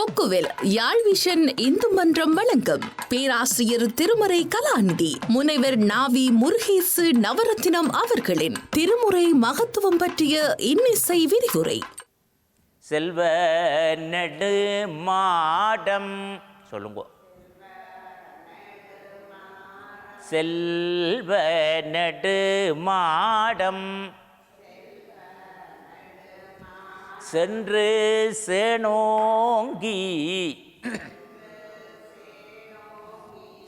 கொக்குவில் யாழ் vision Hindu மன்றம் வழங்கும் பேராசிரியர் திருமறை கலாநிதி முனைவர் நாவி முருகேசு நவரத்தினம் அவர்களின் திருமுறை மகத்துவம் பற்றிய இன்னிசை விரிவுரை. செல்வ நடு மாடம் சொல்லுங்க. செல்வ நடு மாடம் சென்று சேனோங்கி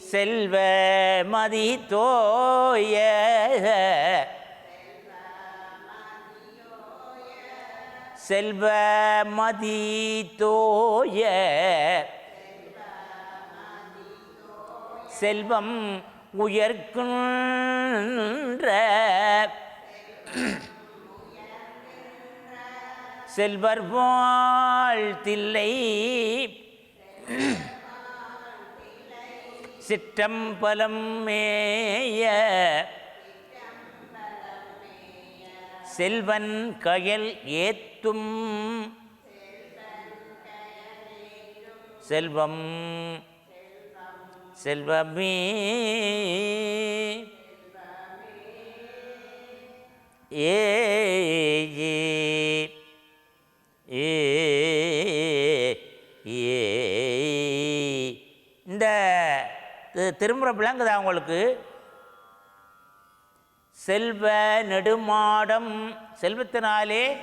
செல்வ மதி தோய செல்வ மதி தோய செல்வம் உயர்க்குன்ற செல்வர் வாழ்த்தில்லை. சிற்றம்பலம் மேய செல்வன் கயல் ஏத்தும். செல்வம் செல்வமே. ஏ தி- திருமுறை விளங்குதா உங்களுக்கு செல்வ நெடுமாடம் செல்வத்தினாலே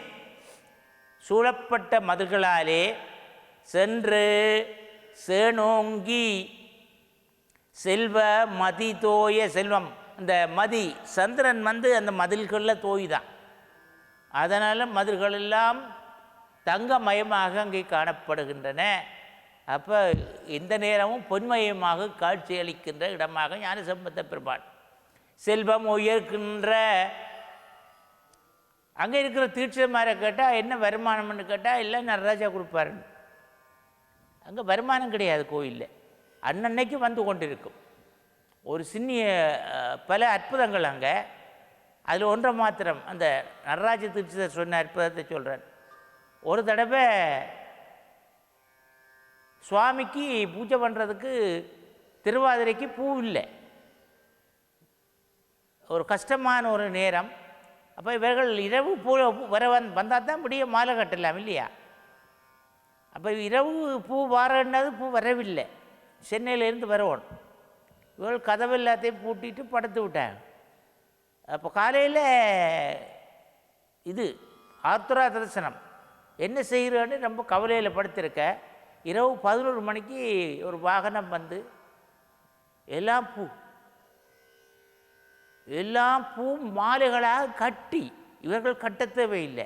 சூழப்பட்ட மதில்களாலே சென்று சேனோங்கி செல்வ மதி தோய செல்வம். அந்த மதி சந்திரன் வந்து அந்த மதில்களில் தோய்தான். அதனால் மதில்கள் எல்லாம் தங்கமயமாக அங்கே காணப்படுகின்றன. அப்போ இந்த நேரமும் பொன்மயமாக காட்சியளிக்கின்ற இடமாக ஞான சம்பந்த பெருமாள். செல்வம் உயர்கின்ற அங்கே இருக்கிற தீட்சமாரை கேட்டால் என்ன வருமானம்னு கேட்டால் இல்லை நடராஜா கொடுப்பாருன்னு. அங்கே வருமானம் கிடையாது கோயிலில். அன்னன்னைக்கு வந்து கொண்டிருக்கும். ஒரு சின்னிய பல அற்புதங்கள் அங்கே. அதில் ஒன்றை மாத்திரம் அந்த நடராஜ தீட்சிதர் சொன்ன அற்புதத்தை சொல்கிறேன் ஒரு தடவை சுவாமிக்கு பூஜை பண்ணுறதுக்கு திருவாதிரைக்கு பூ இல்லை. ஒரு கஷ்டமான ஒரு நேரம். அப்போ இவர்கள் இரவு பூ வர வந் வந்தால் தான் முடிய மாலை கட்டலாம் இல்லையா? அப்போ இரவு பூ வரன்னது பூ வரவில்லை. சென்னையிலேருந்து வரவோம். இவர்கள் கதவு எல்லாத்தையும் பூட்டிட்டு படுத்து விட்டாங்க. அப்போ காலையில் இது ஆர்த்துரா தரிசனம். என்ன செய்கிறோன்னு ரொம்ப கவலையில் படுத்திருக்க. இரவு பதினோரு மணிக்கு ஒரு வாகனம் வந்து எல்லாம் பூ எல்லாம் பூ மாலைகளாக கட்டி இவர்கள் கட்ட தேவையில்லை.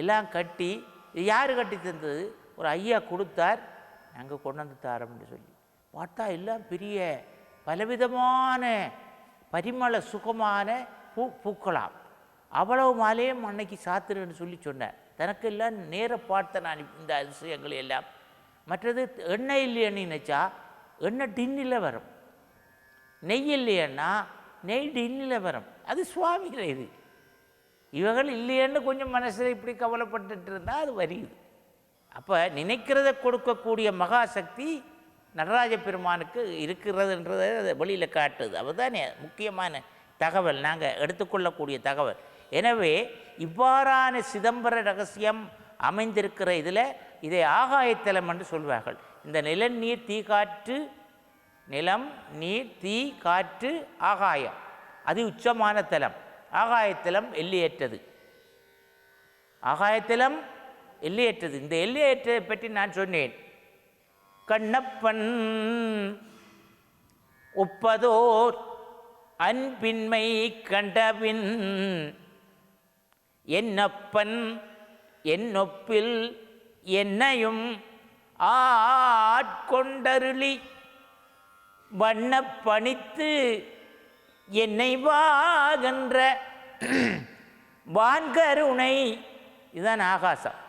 எல்லாம் கட்டி இது யார் கட்டி தந்தது? ஒரு ஐயா கொடுத்தார் நாங்கள் கொண்டு வந்து தாரோம்னு சொல்லி. பார்த்தா எல்லாம் பெரிய பலவிதமான பரிமள சுகமான பூ பூக்கலாம். அவ்வளவு மாலையும் அன்னைக்கு சாத்துறேன்னு சொல்லி சொன்னார். தனக்கெல்லாம் நேர பார்த்த நான் இந்த அதிசயங்கள் எல்லாம். மற்றது எண்ணெய் இல்லைன்னு நினச்சா எண்ணெய் டின்னில் வரும். நெய் இல்லையன்னா நெய் டின்னில் வரும். அது சுவாமிகள் இது. இவர்கள் இல்லையேன்னு கொஞ்சம் மனசில் இப்படி கவலைப்பட்டுட்டு இருந்தால் அது வருது அப்போ நினைக்கிறத கொடுக்கக்கூடிய மகாசக்தி நடராஜ பெருமானுக்கு இருக்கிறதுன்றதை அதை வெளியில் காட்டுது. அதுதானே முக்கியமான தகவல். நாங்கள் எடுத்துக்கொள்ளக்கூடிய தகவல். எனவே இவ்வாறான சிதம்பர ரகசியம் அமைந்திருக்கிற இதில் இதை ஆகாயத்தலம் என்று சொல்வார்கள். இந்த நிலம் நீர் தீ காற்று நிலம் நீர் தீ காற்று ஆகாயம். அது உச்சமான தலம் ஆகாயத்தலம் எல்லையற்றது. ஆகாயத்தலம் எல்லையற்றது. இந்த எல்லையற்றதை பற்றி நான் சொன்னேன். கண்ணப்பன் ஒப்பதோர் அன்பின்மை கண்டபின் என்னப்பன் என்னொப்பில் என்னையும் ஆட்கொண்டருளி வண்ண பணித்து என்னை வாகன்ற வான்கருணை. இதுதான் ஆகாசம்.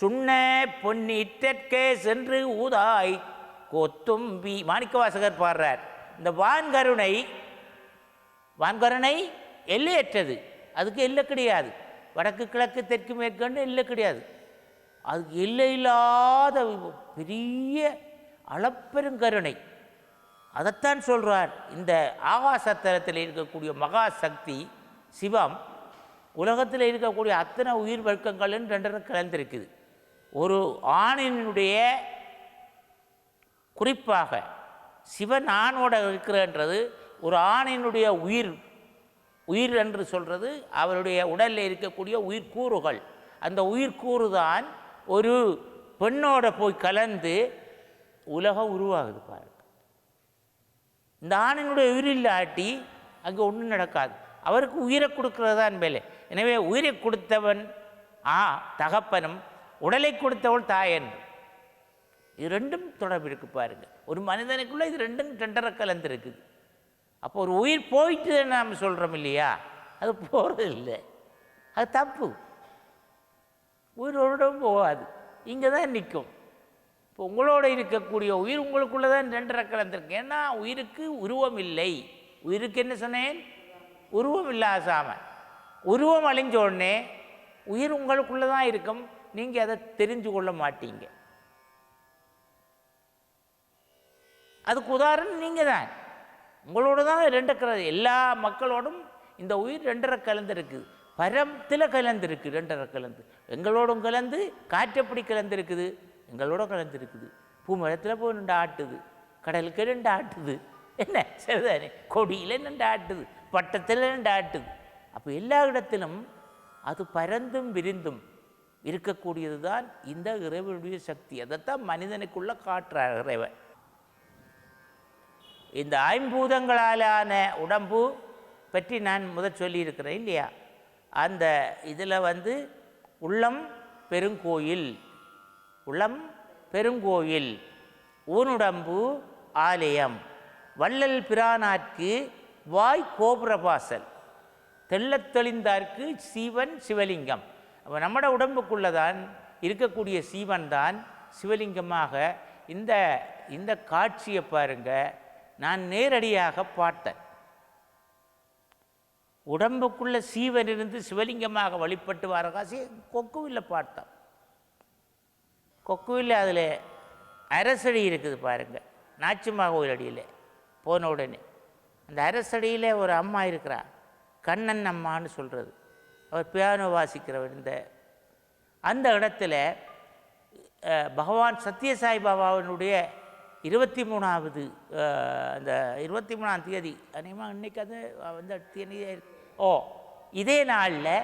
சுண்ண பொன்னிற்றற்கே சென்று ஊதாய் கொத்தும்பி. மாணிக்கவாசகர் பாடுறார் இந்த வான்கருணை வான்கருணை எல்லையற்றது. அதுக்கு எல்லை கிடையாது. வடக்கு கிழக்கு தெற்கு மேற்கொண்டு எல்லை கிடையாது. அது எல்லையில்லாத பெரிய அளப்பெருங்கருணை. அதைத்தான் சொல்கிறார் இந்த ஆகாசத்தரத்தில் இருக்கக்கூடிய மகா சக்தி சிவம் உலகத்தில் இருக்கக்கூடிய அத்தனை உயிர் வர்க்கங்களும் ரெண்டரை கலந்திருக்குது. ஒரு ஆணினுடைய குறிப்பாக சிவன் ஆணோட இருக்கிறன்றது ஒரு ஆணினுடைய உயிர் உயிர் என்று சொல்கிறது அவருடைய உடலில் இருக்கக்கூடிய உயிர்கூறுகள் அந்த உயிர்க்கூறு தான் ஒரு பெண்ணோட போய் கலந்து உலகம் உருவாகுது பாருங்க. இந்த ஆணினுடைய உயிரில் ஆட்டி அங்கே ஒன்றும் நடக்காது. அவருக்கு உயிரை கொடுக்கறது தான் மேலே எனவே உயிரை கொடுத்தவன் ஆ தகப்பனும் உடலை கொடுத்தவள் தாயன் இது ரெண்டும் தொடர்பு இருக்கு பாருங்க. ஒரு மனிதனுக்குள்ள இது ரெண்டும் ரெண்டரை கலந்துருக்குது அப்போ ஒரு உயிர் போயிட்டு நாம் சொல்கிறோம் இல்லையா? அது போகிறது இல்லை அது தப்பு. உயிரோடும் போகாது. இங்கே தான் நிற்கும் இப்போ உங்களோட இருக்கக்கூடிய உயிர் உங்களுக்குள்ளே தான் ரெண்டரை கலந்துருக்கு ஏன்னா உயிருக்கு உருவம் இல்லை உயிருக்கு என்ன சொன்னேன்? உருவம் இல்லை உருவம் அழிஞ்ச உடனே உயிர் உங்களுக்குள்ளே தான் இருக்கும். நீங்கள் அதை தெரிஞ்சு கொள்ள மாட்டீங்க. அதுக்கு உதாரணம் நீங்கள் தான் உங்களோட தான் ரெண்டு கல எல்லா மக்களோடும் இந்த உயிர் ரெண்டரை கலந்துருக்குது பரத்தில் கலந்துருக்கு ரெண்டரை கலந்து. எங்களோடும் கலந்து காற்றப்படி கலந்துருக்குது? எங்களோட கலந்துருக்குது. பூமரத்தில் போய் நின்று ஆட்டுது. கடலுக்கு ரெண்டு ஆட்டுது. என்ன? சரிதானே? கொடியில் நின்று ஆட்டுது. பட்டத்தில் நின்று ஆட்டுது. அப்போ எல்லா இடத்திலும் அது பரந்தும் விரிந்தும் இருக்கக்கூடியது தான் இந்த இறைவனுடைய சக்தி. அதைத்தான் மனிதனுக்குள்ள காற்றார் இறைவன். இந்த ஐம்பூதங்களாலான உடம்பு பற்றி நான் முதல் சொல்லியிருக்கிறேன் இல்லையா? அந்த இதில் வந்து உள்ளம் பெருங்கோயில் உள்ளம் பெருங்கோயில் ஊனுடம்பு ஆலயம் வள்ளல் பிரானார்க்கு வாய் கோபுரபாசல் தெள்ளத் தெளிந்தார்க்கு சீவன் சிவலிங்கம். அப்போ நம்மட உடம்புக்குள்ளே தான் இருக்கக்கூடிய சீவன் தான் சிவலிங்கமாக இந்த இந்த காட்சியை பாருங்க. நான் நேரடியாக பார்த்தேன். உடம்புக்குள்ள சீவன் இருந்து சிவலிங்கமாக வழிபட்டு வர காசி கொக்குவில் பார்த்தோம் கொக்குவில் அதில் அரசடி இருக்குது பாருங்கள் நாச்சிமா கோயில் அடியில் போன உடனே. அந்த அரசடியில் ஒரு அம்மா இருக்கிறா. கண்ணன் அம்மான்னு சொல்கிறது அவர் பியானோ வாசிக்கிறவர் இந்த. அந்த இடத்துல பகவான் சத்யசாய் பாபாவினுடைய இருபத்தி மூணாவது அந்த இருபத்தி மூணாம் தேதி அநேகமாக இன்னைக்கு அது அந்த தேதி ஓ இதே நாளில்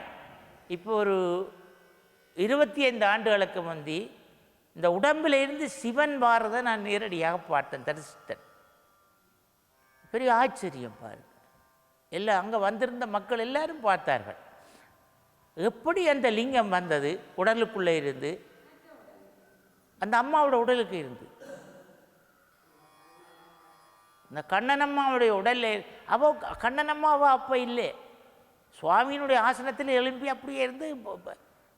இப்போ ஒரு இருபத்தி ஐந்து ஆண்டுகளுக்கு முந்தி இந்த உடம்பிலிருந்து சிவன் வாரதை நான் நேரடியாக பார்த்தேன் தரிசித்தேன். பெரிய ஆச்சரியம் பாருங்க. எல்லாம் அங்கே வந்திருந்த மக்கள் எல்லாரும் பார்த்தார்கள். எப்படி அந்த லிங்கம் வந்தது? உடலுக்குள்ளே இருந்து. அந்த அம்மாவோட உடலுக்கு இருந்து. இந்த கண்ணனம்மாவுடைய உடல்ல அவ கண்ணனம்மாவா அப்போ இல்லை. சுவாமியினுடைய ஆசனத்தில் எழும்பி அப்படியே இருந்து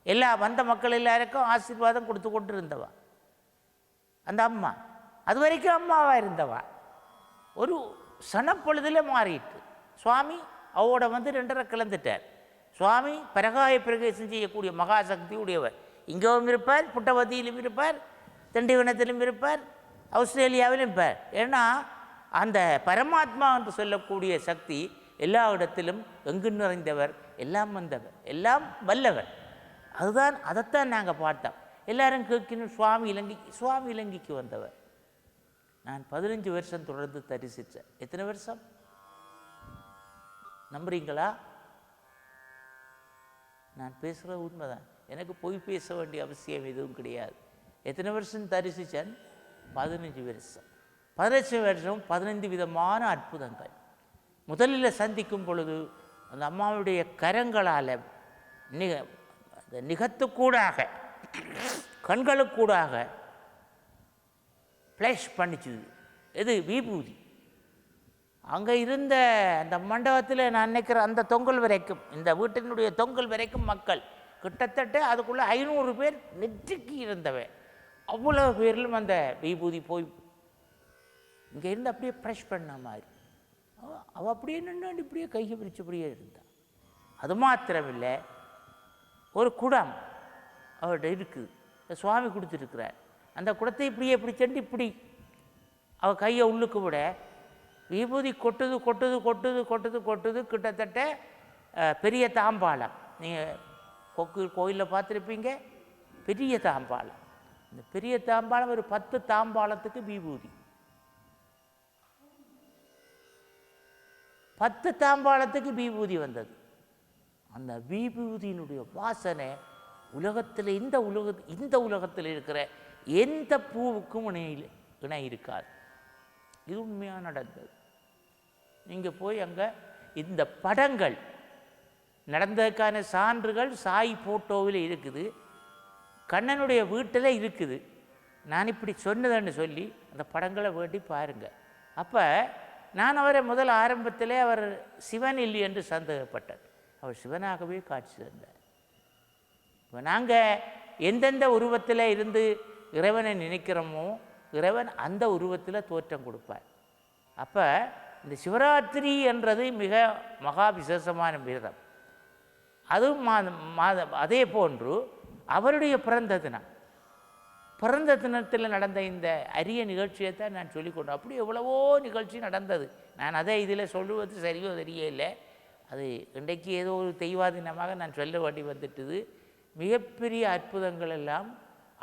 எல்லா வந்த மக்கள் எல்லாருக்கும் ஆசீர்வாதம் கொடுத்து கொண்டு இருந்தவா? அந்த அம்மா. அது வரைக்கும் அம்மாவாக இருந்தவா? ஒரு சனப்பொழுதில் மாறிட்டு. சுவாமி அவரோட வந்து ரெண்டரை கலந்துட்டார் சுவாமி பரகாய பிரகேசம் செய்யக்கூடிய மகாசக்தி உடையவர். இங்கேவும் இருப்பார் புட்டவதியிலும் இருப்பார் திண்டிவனத்திலும் இருப்பார் ஆஸ்திரேலியாவிலும் இருப்பார். ஏன்னா அந்த பரமாத்மா என்று சொல்லக்கூடிய சக்தி எல்லா இடத்திலும் எங்கு நிறைந்தவர் எல்லாம் வந்தவர். எல்லாம் வல்லவர். அதுதான் அதைத்தான் நாங்கள் பார்த்தோம். எல்லாரும் கேட்கணும் சுவாமி இலங்கைக்கு சுவாமி இலங்கைக்கு வந்தவர். நான் பதினஞ்சு வருஷம் தொடர்ந்து தரிசித்தேன். எத்தனை வருஷம்? நம்புறீங்களா? நான் பேசுகிற உண்மைதான். எனக்கு பொய் பேச வேண்டிய அவசியம் எதுவும் கிடையாது. எத்தனை வருஷம் தரிசித்தேன்? பதினஞ்சு வருஷம். பதினஞ்சு வருஷம் பதினைந்து விதமான அற்புதங்கள். முதலில் சந்திக்கும் பொழுது அந்த அம்மாவுடைய கரங்களால் நிக அந்த நிகத்துக்கூடாக கண்களுக்கூடாக ஃப்ளஷ் பண்ணிச்சுது எது? விபூதி. அங்கே இருந்த அந்த மண்டபத்தில் நான் நினைக்கிற அந்த தொங்கல் வரைக்கும் இந்த வீட்டினுடைய தொங்கல் வரைக்கும் மக்கள் கிட்டத்தட்ட அதுக்குள்ளே ஐநூறு பேர் நெற்றிக்கு இருந்தவன் அவ்வளோ பேரிலும் அந்த விபூதி போய் இங்கே இருந்து அப்படியே ப்ரெஷ் பண்ண மாதிரி. அவள் அப்படியே நின்று இப்படியே கையை பிரிச்சபடியே அப்படியே இருந்தான் அது மாத்திரமில்லை ஒரு குடம் அவர்கிட்ட இருக்குது சுவாமி கொடுத்துருக்கிறார். அந்த குடத்தை இப்படியே பிடிச்சண்டு இப்படி அவள் கையை உள்ளுக்கு விட விபூதி கொட்டுது கொட்டுது கொட்டுது கொட்டுது கொட்டுது கிட்டத்தட்ட பெரிய தாம்பாலம் நீங்கள் கொக்கு கோயிலில் பார்த்துருப்பீங்க பெரிய தாம்பாலம் இந்த பெரிய தாம்பாலம் ஒரு பத்து தாம்பாளத்துக்கு விபூதி. பத்து தாம்பாளத்துக்கு விபூதி வந்தது. அந்த விபூதியினுடைய வாசனை உலகத்தில் இந்த உலக இந்த உலகத்தில் இருக்கிற எந்த பூவுக்கும் இணையில் இணை இருக்காது. இது உண்மையாக நடந்தது. நீங்கள் போய் அங்கே இந்த படங்கள் நடந்ததுக்கான சான்றுகள் சாய் போட்டோவில் இருக்குது. கண்ணனுடைய வீட்டில் இருக்குது. நான் இப்படி சொன்னதுன்னு சொல்லி அந்த படங்களை வேண்டி பாருங்கள் அப்போ நான் அவரை முதல் ஆரம்பத்திலே அவர் சிவன் இல்லை என்று சந்தேகப்பட்டார். அவர் சிவனாகவே காட்சி தந்தார். இப்போ நாங்கள் எந்தெந்த உருவத்தில் இருந்து இறைவனை நினைக்கிறோமோ இறைவன் அந்த உருவத்தில் தோற்றம் கொடுப்பார். அப்போ இந்த சிவராத்திரி என்றது மிக மகா விசேஷமான விரதம். அதுவும் மா- மாத அதே போன்று அவருடைய பிறந்த தினம். பிறந்த தினத்தில் நடந்த இந்த அரிய நிகழ்ச்சியை தான் நான் சொல்லிக்கொண்டேன் அப்படி எவ்வளவோ நிகழ்ச்சி நடந்தது. நான் அதை இதில் சொல்லுவது சரியோ தெரியல அது இன்றைக்கு ஏதோ ஒரு தெய்வாதீனமாக நான் சொல்ல வேண்டி வந்துட்டுது. மிகப்பெரிய அற்புதங்கள் எல்லாம்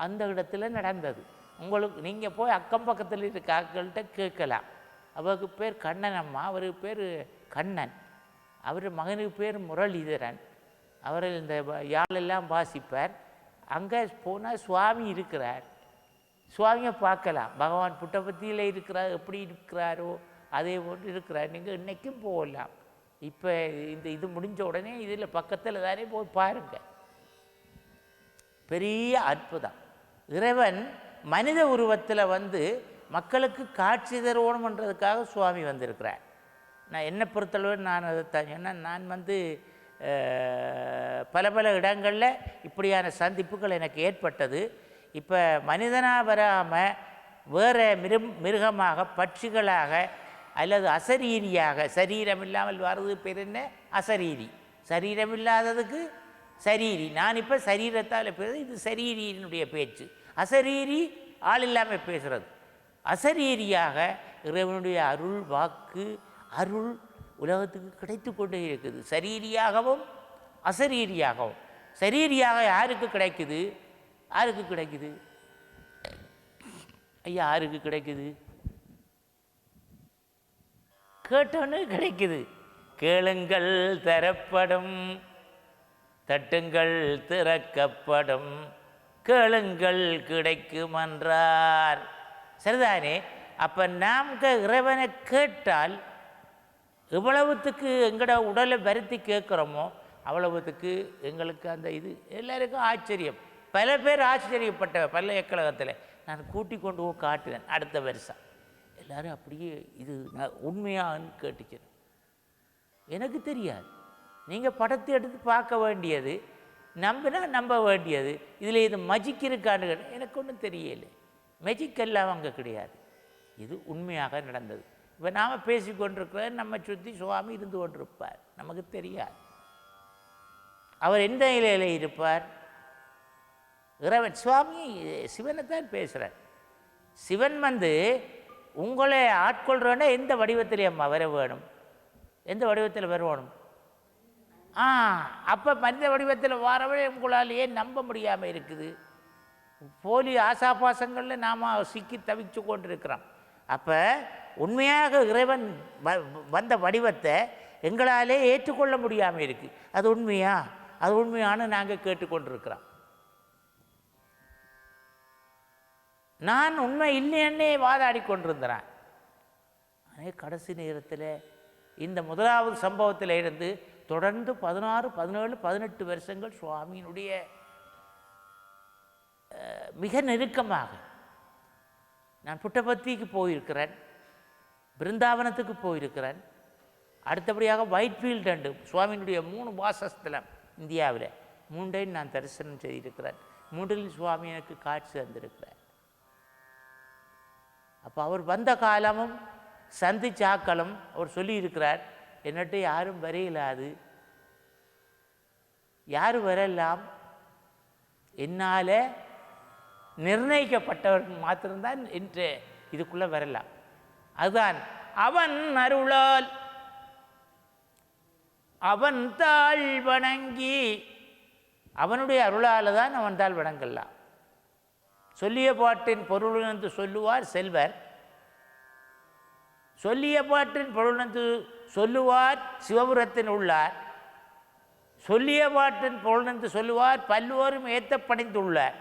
அந்த இடத்துல நடந்தது. உங்களுக்கு நீங்கள் போய் அக்கம் பக்கத்தில் இருக்க ஆட்கள்கிட்ட கேட்கலாம். அவருக்கு பேர் கண்ணன் அம்மா அவருக்கு பேர் கண்ணன். அவர் மகனுக்கு பேர் முரளிதரன். அவர் இந்த யாழெல்லாம் வாசிப்பார். அங்கே போனால் சுவாமி இருக்கிறார். சுவாமியை பார்க்கலாம். பகவான் புட்டபத்தியில் இருக்கிறார் எப்படி இருக்கிறாரோ அதே போன்று இருக்கிறார். நீங்கள் இன்றைக்கும் போகலாம். இப்போ இந்த இது முடிஞ்ச உடனே இதில் பக்கத்தில் தானே போய் பாருங்கள் பெரிய அற்புதம். இறைவன் மனித உருவத்தில் வந்து மக்களுக்கு காட்சி தருவோணுன்றதுக்காக சுவாமி வந்திருக்கிறார். நான் என்னை பொறுத்தளவு நான் அதை தான் சொன்னேன் நான் வந்து பல பல இடங்களில் இப்படியான சந்திப்புகள் எனக்கு ஏற்பட்டது. இப்போ மனிதனாக வராமல் வேறு மிரு மிருகமாக பட்சிகளாக அல்லது அசரீரியாக சரீரம் இல்லாமல் வர்றது பேர் என்ன? அசரீரி. சரீரம் இல்லாததுக்கு சரீரி. நான் இப்போ சரீரத்தால் பேசுறது இது சரீரியினுடைய பேச்சு. அசரீரி ஆள் இல்லாமல் பேசுகிறது அசரீரியாக இறைவனுடைய அருள் வாக்கு அருள் உலகத்துக்கு கிடைத்து கொண்டே இருக்குது. சரீரியாகவும் அசரீரியாகவும். சரீரியாக யாருக்கு கிடைக்குது? யாருக்கு கிடைக்குது? ஐயா யாருக்கு கிடைக்குது? கேட்டோன்னு கிடைக்குது. கேளுங்கள் தரப்படும். தட்டுங்கள் திறக்கப்படும். கேளுங்கள் கிடைக்கும் என்றார் சரிதானே? அப்போ நாம் க- இறைவனை கேட்டால் எவ்வளவுத்துக்கு எங்களோட உடலை வருத்தி கேட்குறோமோ அவ்வளவுத்துக்கு எங்களுக்கு அந்த இது எல்லாருக்கும் ஆச்சரியம். பல பேர் ஆச்சரியப்பட்ட பல்கலைக்கழகத்தில் நான் கூட்டி கொண்டு போய் காட்டுவேன் அடுத்த வருஷம். எல்லோரும் அப்படியே இது நான் உண்மையான்னு கேட்டுக்கிறேன். எனக்கு தெரியாது. நீங்கள் படத்தை எடுத்து பார்க்க வேண்டியது நம்பினா நம்ப வேண்டியது இதில் இது மஜிக் இருக்கான்னு எனக்கு ஒன்றும் தெரியலை. மெஜிக் எல்லாம் அங்கே கிடையாது. இது உண்மையாக நடந்தது. இப்போ நாம் பேசி கொண்டிருக்கிற நம்ம சுற்றி சுவாமி இருந்து கொண்டிருப்பார். நமக்கு தெரியாது. அவர் எந்த நிலையில் இருப்பார்? இறைவன் சுவாமி சிவனை தான் பேசுகிறார் சிவன் வந்து உங்களை ஆட்கொள்கிறோன்னா எந்த வடிவத்தில் அம்மா வர வேணும்? எந்த வடிவத்தில் வரணும் ஆ அப்போ மனித வடிவத்தில் வரவே உங்களால் ஏன் நம்ப முடியாமல் இருக்குது? போலி ஆசாபாசங்களில் நாம் சிக்கி தவிச்சு கொண்டிருக்கிறோம். அப்போ உண்மையாக இறைவன் வ- வந்த வடிவத்தை எங்களாலே ஏற்றுக்கொள்ள முடியாமல் இருக்குது அது உண்மையா? அது உண்மையானு நாங்கள் கேட்டுக்கொண்டிருக்கிறோம். நான் உண்மை இல்லைன்னே வாதாடி கொண்டிருந்தேன். ஆனால் கடைசி நேரத்தில் இந்த முதலாவது சம்பவத்தில் இருந்து தொடர்ந்து பதினாறு பதினேழு பதினெட்டு வருஷங்கள் சுவாமியினுடைய மிக நெருக்கமாக நான் புட்டபர்த்திக்கு போயிருக்கிறேன். பிருந்தாவனத்துக்கு போயிருக்கிறேன். அடுத்தபடியாக ஒயிட்ஃபீல்டு அண்டு சுவாமியினுடைய மூணு வாசஸ்தலம் இந்தியாவில். மூன்றையும் நான் தரிசனம் செய்திருக்கிறேன். மூன்றில் சுவாமி எனக்கு காட்சி தந்திருக்கிறார். அப்போ அவர் வந்த காலமும் சந்திச்சாக்களும் அவர் சொல்லியிருக்கிறார் என்னட்டு யாரும் வரையிலாது யார் வரலாம்? என்னால் நிர்ணயிக்கப்பட்டவர்கள் மாத்திரம்தான் என்று இதுக்குள்ளே வரலாம். அதுதான் அவன் அருளால். அவன் தாழ் வணங்கி அவனுடைய அருளால் தான் அவன் தாழ் வணங்கலாம். சொல்லிய பாட்டின் பொருள் என்று சொல்லுவார் செல்வர். சொல்லிய பாட்டின் பொருள் என்று சொல்லுவார் சிவபுரத்தின் உள்ளார். சொல்லிய பாட்டின் பொருள் என்று சொல்லுவார் பல்வோரும் ஏத்த பணிந்துள்ளார்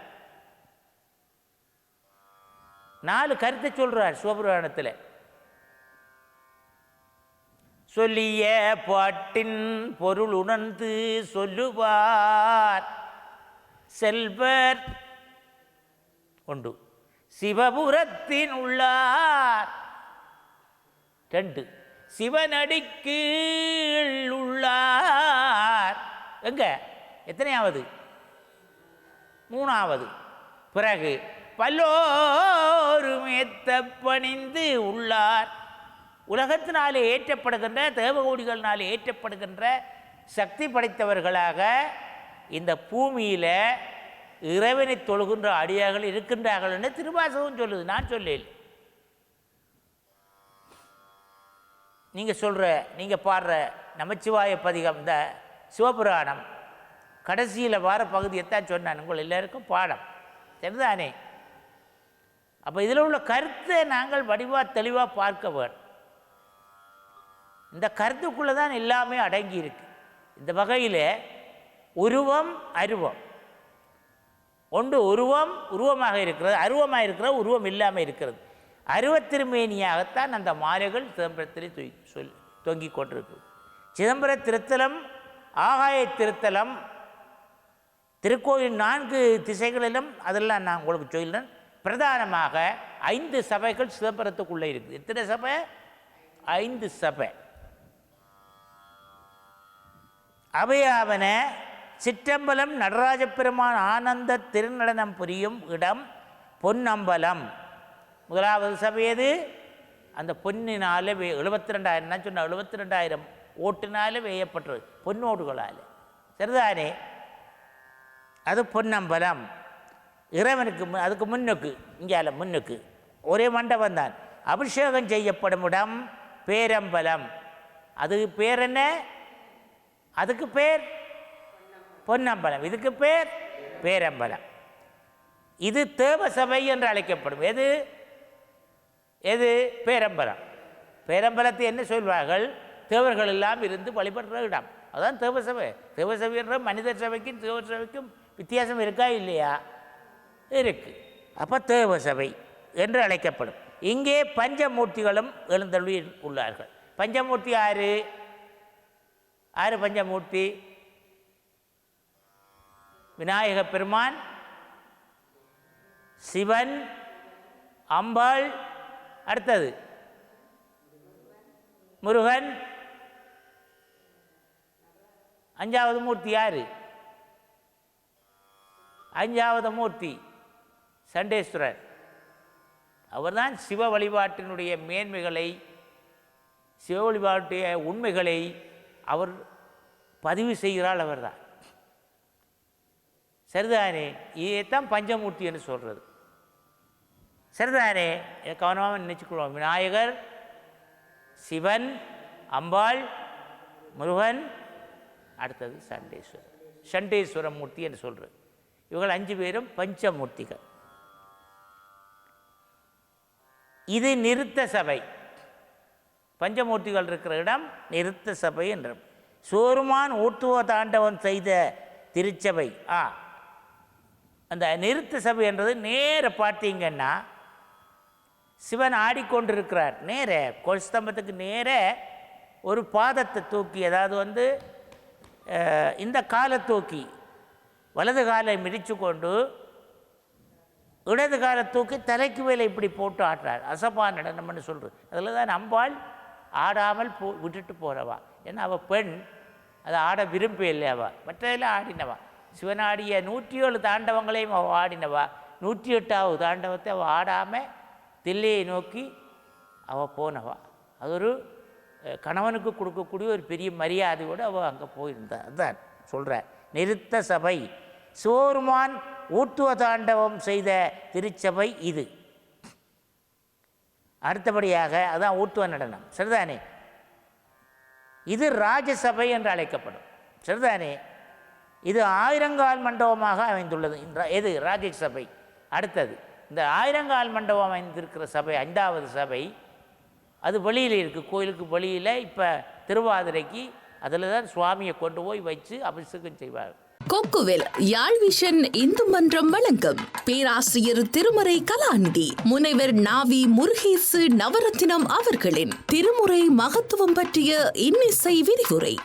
நாலு கருத்தை சொல்கிறார் சிவபுராணத்தில். சொல்லிய பாட்டின் பொருள் உணர்ந்து சொல்லுவார். செல்வர் ஒன்று. சிவபுரத்தின் உள்ளார். ரெண்டு. சிவனடிக்கு உள்ளார். எங்க? எத்தனையாவது? மூணாவது. பிறகு பல்லோரும் எத்த பணிந்து உள்ளார். உலகத்தினாலே ஏற்றப்படுகின்ற தேவகோடிகளினாலே ஏற்றப்படுகின்ற சக்தி படைத்தவர்களாக இந்த பூமியில் இறைவனை தொழுகின்ற அடியார்கள் இருக்கின்றார்கள் என்று திருவாசகம் சொல்லுது. நான் சொல்லேன் நீங்கள் சொல்கிற நீங்கள் பாடுற நமச்சிவாய பதிகம் இந்த சிவபுராணம் கடைசியில் வார பகுதியைத்தான் சொன்னான். உங்கள் எல்லாருக்கும் பாடம். சரிதானே அப்போ இதில் உள்ள கருத்தை நாங்கள் வடிவாக தெளிவாக பார்க்க வேண்டும் இந்த கருத்துக்குள்ளே தான் எல்லாமே அடங்கி இருக்கு. இந்த வகையில் உருவம் அருவம். ஒன்று உருவம் உருவமாக இருக்கிறது. அருவமாக இருக்கிற உருவம் இல்லாமல் இருக்கிறது. அருவத்திருமேனியாகத்தான் அந்த மாலைகள் சிதம்பரத்திலே சொல் தொங்கிக் கொண்டிருக்கு. சிதம்பர திருத்தலம் ஆகாய திருத்தலம் திருக்கோயில் நான்கு திசைகளிலும் அதெல்லாம் நான் உங்களுக்கு சொல்கிறேன் பிரதானமாக ஐந்து சபைகள் சிதம்பரத்துக்குள்ளே இருக்குது எத்தனை சபை? ஐந்து சபை. அவையாவன சிற்றம்பலம் நடராஜப்பெருமான் ஆனந்த திருநடனம் புரியும் இடம் பொன்னம்பலம். முதலாவது சபையது அந்த பொன்னினால் வே எழுபத்தி ரெண்டாயிரம் நான் சொன்ன எழுபத்தி ரெண்டாயிரம் ஓட்டுனால வேயப்பட்டது பொன்னோடுகளால். சரிதானே? அது பொன்னம்பலம். இறைவனுக்கு அதுக்கு முன்னுக்கு இங்கால முன்னுக்கு. ஒரே மண்டபம் தான். அபிஷேகம் செய்யப்படும் இடம் பேரம்பலம். அது பேர் என்ன? அதுக்கு பேர் பொன்னம்பலம். இதுக்கு பேர் பேரம்பலம். இது தேவசபை என்று அழைக்கப்படும். எது? எது? பேரம்பலம். பேரம்பலத்தை என்ன சொல்வார்கள்? தேவர்கள் எல்லாம் இருந்து வழிபடுற இடம். அதான் தேவசபை தேவசபை என்ற மனித சபைக்கும் தேவ சபைக்கும் வித்தியாசம் இருக்கா இல்லையா? இருக்கு. அப்போ தேவசபை என்று அழைக்கப்படும். இங்கே பஞ்சமூர்த்திகளும் எழுந்தள்ளி உள்ளார்கள் பஞ்சமூர்த்தி ஆறு ஆறு பஞ்சமூர்த்தி. விநாயக பெருமான் சிவன் அம்பாள் அடுத்தது முருகன். அஞ்சாவது மூர்த்தி யார்? அஞ்சாவது மூர்த்தி சண்டேஸ்வரர். அவர்தான் சிவ வழிபாட்டினுடைய மேன்மைகளை சிவ வழிபாட்டுடைய உண்மைகளை அவர் பதிவு செய்கிறாள் அவர்தான். சரிதானே? இதைத்தான் பஞ்சமூர்த்தி என்று சொல்கிறது சரிதானே? இதை கவனமாக நினச்சிக்கொள்வோம் விநாயகர் சிவன் அம்பாள் முருகன் அடுத்தது சண்டேஸ்வரர் சண்டேஸ்வர மூர்த்தி என்று சொல்கிறது இவர்கள் அஞ்சு பேரும் பஞ்சமூர்த்திகள். இது நிறுத்த சபை. பஞ்சமூர்த்திகள் இருக்கிற இடம் நிறுத்த சபை என்றும். சோருமான் ஊட்டுவ தாண்டவன் செய்த திருச்சபை. ஆ. அந்த நிறுத்த சபை என்றது நேர பார்த்தீங்கன்னா சிவன் ஆடிக்கொண்டிருக்கிறார். நேர கொஸ்தம்பத்துக்கு நேர ஒரு பாதத்தை தூக்கி அதாவது வந்து இந்த காலை தூக்கி வலது காலை மிதித்து கொண்டு இடது காலை தூக்கி தலைக்கு மேலே இப்படி போட்டு ஆடுறார் அசபா நடனம்னு சொல்கிறது அதில் தான் அம்பாள் ஆடாமல் போ விட்டுட்டு போகிறவா ஏன்னா அவள் பெண். அதை ஆட விரும்ப அவள் மற்றதெல்லாம் ஆடினவா. சிவனாடிய நூற்றி ஏழு தாண்டவங்களையும் அவள் ஆடினவா. நூற்றி எட்டாவது தாண்டவத்தை அவள் ஆடாமல் தில்லையை நோக்கி அவள் போனவா. அது ஒரு கணவனுக்கு கொடுக்கக்கூடிய ஒரு பெரிய மரியாதையோடு அவள் அங்கே போயிருந்தா. அதான் சொல்கிறார் நிறுத்த சபை. சோர்மான் ஊத்துவ தாண்டவம் செய்த திருச்சபை இது. அடுத்தபடியாக அதான் ஊத்துவ நடனம். சரிதானே? இது ராஜசபை என்று அழைக்கப்படும். சரிதானே? இது ஆயிரங்கால் மண்டபமாக அமைந்துள்ளது. எது? ராஜசபை அடுத்தது இந்த ஆயிரங்கால் மண்டபம் அமைந்திருக்கிற சபை ஐந்தாவது சபை அது வெளியில் இருக்குது கோயிலுக்கு வெளியில் இப்போ திருவாதிரைக்கு அதில் தான் சுவாமியை கொண்டு போய் வச்சு அபிஷேகம் செய்வார்கள் கொக்குவில் யாழ் விஷன் இந்து மன்றம் வழங்கும். பேராசிரியர் திருமறை கலாநிதி முனைவர் நாவி முருகேசு நவரத்தினம் அவர்களின் திருமுறை மகத்துவம் பற்றிய இன்னிசை விரிவுரை.